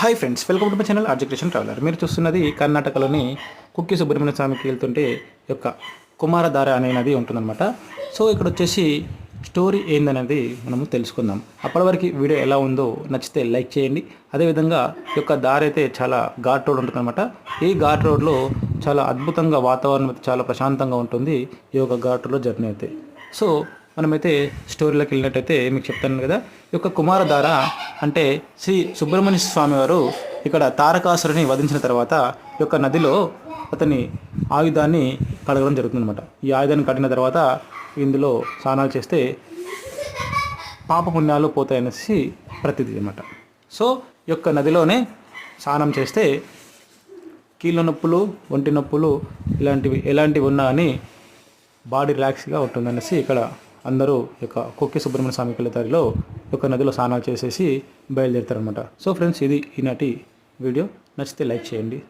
Hi friends welcome to my channel ఆర్జిక్రేషన్ traveller మీరు చూస్తున్నది కర్ణాటకలోని కుక్కి సుబ్రహ్మణ్య స్వామికి వెళ్తుంటే ఈ యొక్క కుమారధార అనే నది ఉంటుందన్నమాట. సో ఇక్కడ వచ్చేసి స్టోరీ ఏందనేది మనము తెలుసుకుందాం. అప్పటి వరకు వీడియో ఎలా ఉందో నచ్చితే లైక్ చేయండి. అదేవిధంగా ఈ యొక్క దారి అయితే చాలా ఘాట్ రోడ్ ఉంటుందన్నమాట. ఈ ఘాట్ రోడ్లో చాలా అద్భుతంగా వాతావరణం అయితే చాలా ప్రశాంతంగా ఉంటుంది ఈ యొక్క ఘాట్ రోడ్లో జర్నీ అయితే. సో మనమైతే స్టోరీలోకి వెళ్ళినట్టయితే మీకు చెప్తాను కదా. ఈ యొక్క కుమారధార అంటే శ్రీ సుబ్రహ్మణ్య స్వామి వారు ఇక్కడ తారకాసురుని వధించిన తర్వాత ఈ యొక్క నదిలో అతని ఆయుధాన్ని కడగడం జరుగుతుందన్నమాట. ఈ ఆయుధాన్ని కట్టిన తర్వాత ఇందులో స్నానాలు చేస్తే పాపపుణ్యాలు పోతాయనేసి ప్రతిదీ అనమాట సో ఈ యొక్క నదిలోనే స్నానం చేస్తే కీళ్ళ నొప్పులు ఒంటి నొప్పులు ఇలాంటివి ఎలాంటివి ఉన్నా అని బాడీ రిలాక్స్గా ఉంటుందనేసి ఇక్కడ అందరూ ఈ యొక్క కొక్కి సుబ్రహ్మణ్య స్వామి దారిలో యొక్క నదిలో స్నానాలు చేసేసి బయలుదేరుతారనమాట సో ఫ్రెండ్స్ ఇది ఈనాటి వీడియో. నచ్చితే లైక్ చేయండి.